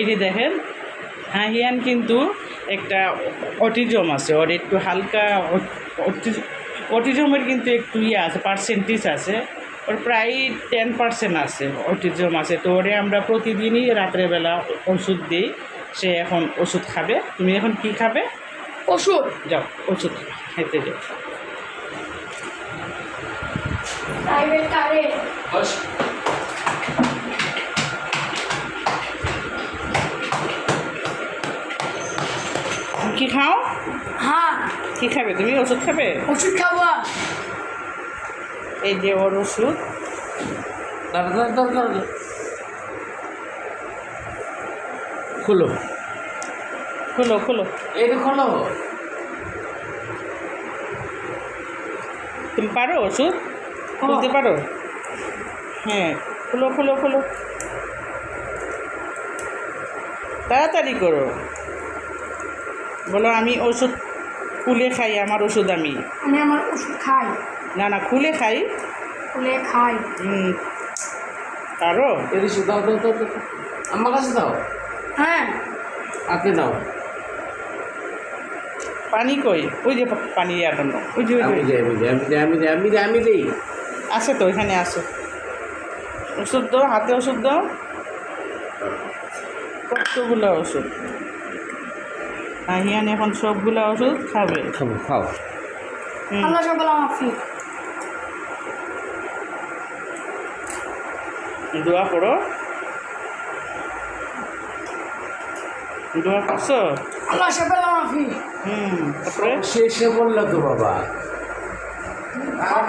এটি দেখেন হাহিয়ান কিন্তু একটা অটিজম আছে ওর একটু হালকা অটিজমের কিন্তু একটু ইয়ে আছে পার্সেন্টেজ আছে ওর প্রায় টেন পার্সেন্ট আছে অটিজম আছে। তো ওরে আমরা প্রতিদিনই রাত্রেবেলা ওষুধ দিই সে এখন ওষুধ খাবে। তুমি এখন কি খাবে? ওষুধ। যাও ওষুধ খেতে যাও। প্রাইভেট কারে কি খাও? হ্যাঁ। কি খাবে? তুমি ওষুধ খাবে? ওষুধ খাব। এই যে ওর ওষুধ। খুলো। খুলো খুলো। এটা খোলো। তুমি পারো ওষুধ? খুলতে পারো? হ্যাঁ। খুলো খুলো খুলো। তাড়াতাড়ি করো। বলো আমি ওষুধ খুলে খাই আমার ওষুধ আমি। আমি আমার ওষুধ খাই। না না খুলে খাই। বলে খাই। হুম। পারো? দাও দাও দাও। আমার কাছে দাও। হ্যাঁ। হাতে দাও। পানি কই? ওই যে পানি আটানো ওই যে আমি যে। যাই আমি যাই আমি যাই আমি যাই আমি যাই দিই। আছে তো এখানে আছে। ওষুধ দাও হাতে ওষুধ দাও। কতগুলো ওষুধ? আহিয়ান এখন সবগুলো ওষুধ খাবে। খাব খাও। হুম, আল্লাহ সকল মাফি দোয়া করো দোয়া করছ? আল্লাহ সকল মাফি হুম তারপরে শেষে বলল তো বাবা।